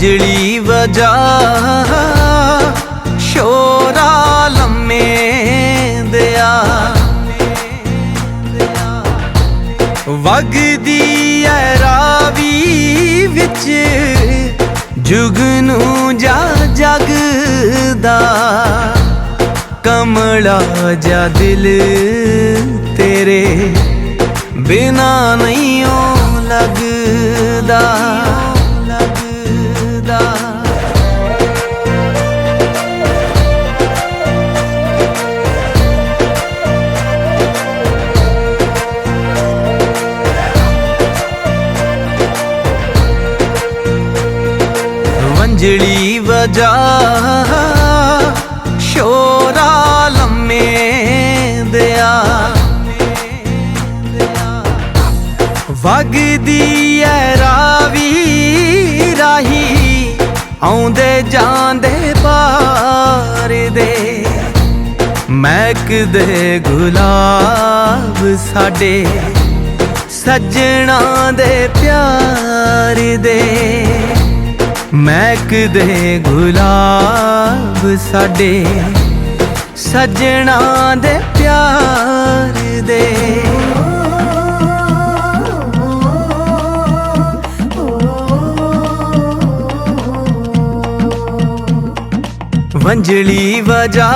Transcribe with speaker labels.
Speaker 1: ਵੰਜਲੀ ਵਜਾ ਸ਼ੋਰਾ ਲੰਮੇ ਦਿਆ ਵਗਦੀ ਐ ਰਾਵੀ ਵਿੱਚ ਜੁਗਨੂ ਜਾ ਜਗਦਾ ਕਮਲਾ ਜਾ ਦਿਲ ਤੇਰੇ ਬਿਨਾ ਨਹੀਂ ਓ ਲੱਗਦਾ ਲੱਗਦਾ ਵੰਜਲੀ ਵਜਾ ਸ਼ੋਰਾ ਲੰਮੇ ਦਿਆ ਵਗਦੀ ਐ ਰਾਵੀ ਰਾਹੀ ਆਉਂਦੇ ਜਾਂਦੇ ਪਾਰ ਦੇ ਮਹਿਕਦੇ ਗੁਲਾਬ ਸਾਡੇ ਸੱਜਣਾ ਦੇ ਪਿਆਰ ਦੇ ਮਹਿਕਦੇ ਗੁਲਾਬ ਸਾਡੇ ਸੱਜਣਾ ਦੇ ਪਿਆਰ ਦੇ। ਵੰਜਲੀ ਵਜਾ